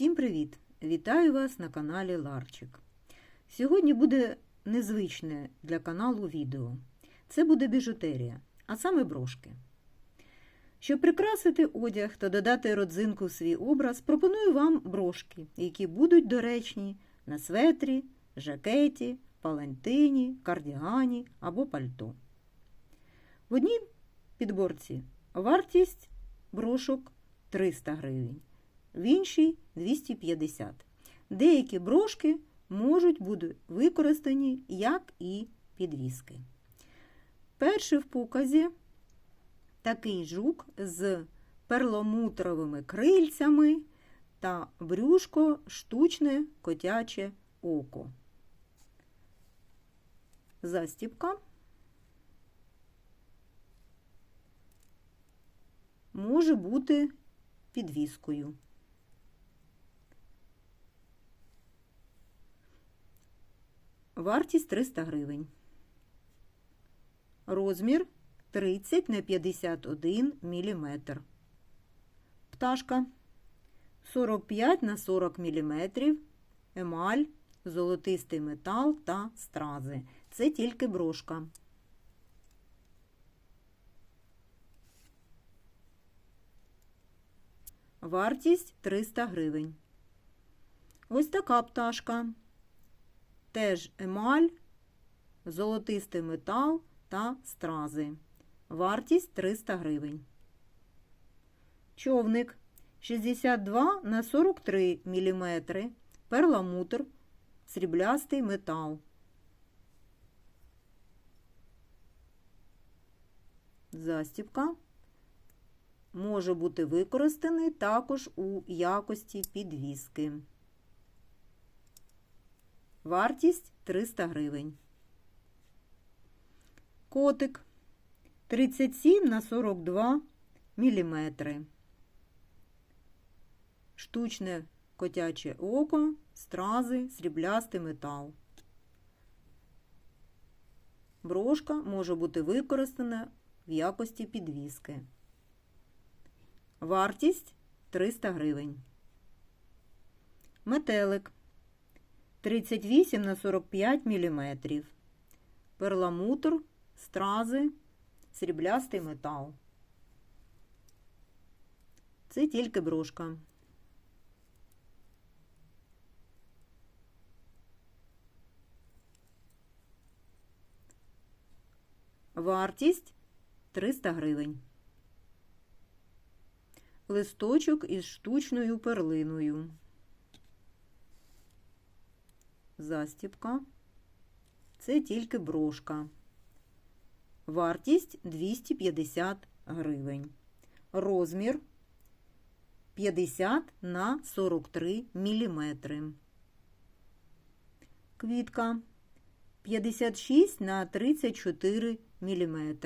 Всім привіт! Вітаю вас на каналі Ларчик. Сьогодні буде незвичне для каналу відео. Це буде біжутерія, а саме брошки. Щоб прикрасити одяг та додати родзинку в свій образ, пропоную вам брошки, які будуть доречні на светрі, жакеті, палантині, кардігані або пальто. В одній підборці вартість брошок 300 гривень, в іншій 250. Деякі брошки можуть бути використані як і підвіски. Перший в показі такий жук з перламутровими крильцями та брюшко штучне котяче око. Застіпка. Може бути підвіскою. Вартість 300 гривень. Розмір 30 на 51 мм. Пташка 45 на 40 мм. Емаль, золотистий метал та стрази. Це тільки брошка. Вартість 300 гривень. Ось така пташка. Теж емаль, золотистий метал та стрази. Вартість 300 гривень. Човник 62 на 43 мм. Перламутр, сріблястий метал. Застіпка може бути використаний також у якості підвіски. Вартість 300 гривень. Котик 37 на 42 мм. Штучне котяче око, стрази, сріблястий метал. Брошка може бути використана в якості підвіски. Вартість 300 гривень. Метелик 38 на 45 мм. Перламутр, стрази, сріблястий метал. Це тільки брошка. Вартість 300 гривень. Листочок із штучною перлиною. Застіпка. Це тільки брошка. Вартість 250 гривень. Розмір 50 на 43 мм. Квітка 56 на 34 мм.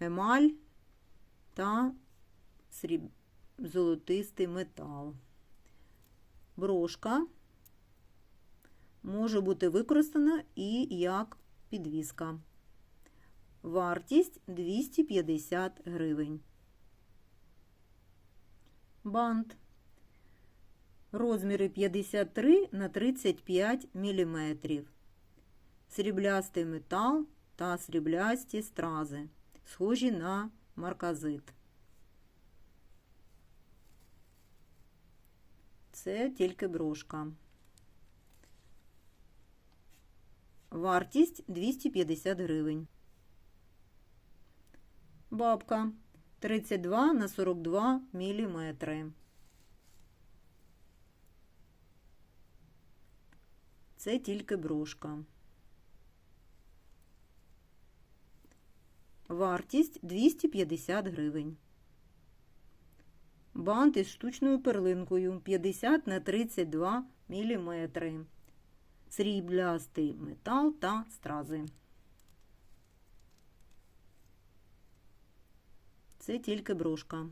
Емаль та золотистий метал. Брошка може бути використана і як підвіска. Вартість 250 гривень. Бант. Розміри 53 на 35 мм. Сріблястий метал та сріблясті стрази, схожі на марказит. Це тільки брошка. Вартість 250 гривень. Бабка 32 на 42 мм. Це тільки брошка. Вартість 250 гривень. Бант із штучною перлинкою 50 на 32 мм. Сріблястий метал та стрази. Це тільки брошка.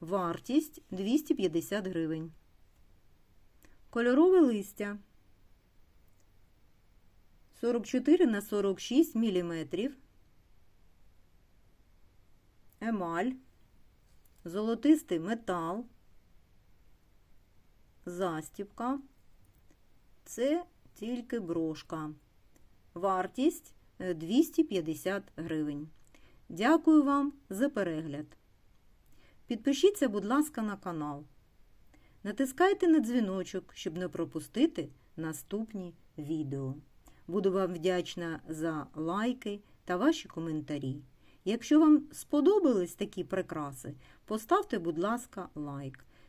Вартість 250 гривень. Кольорове листя 44 на 46 мм. Емаль, золотистий метал, застібка. Це тільки брошка. Вартість е, 250 гривень. Дякую вам за перегляд. Підпишіться, будь ласка, на канал. Натискайте на дзвіночок, щоб не пропустити наступні відео. Буду вам вдячна за лайки та ваші коментарі. Якщо вам сподобались такі прикраси, поставте, будь ласка, лайк.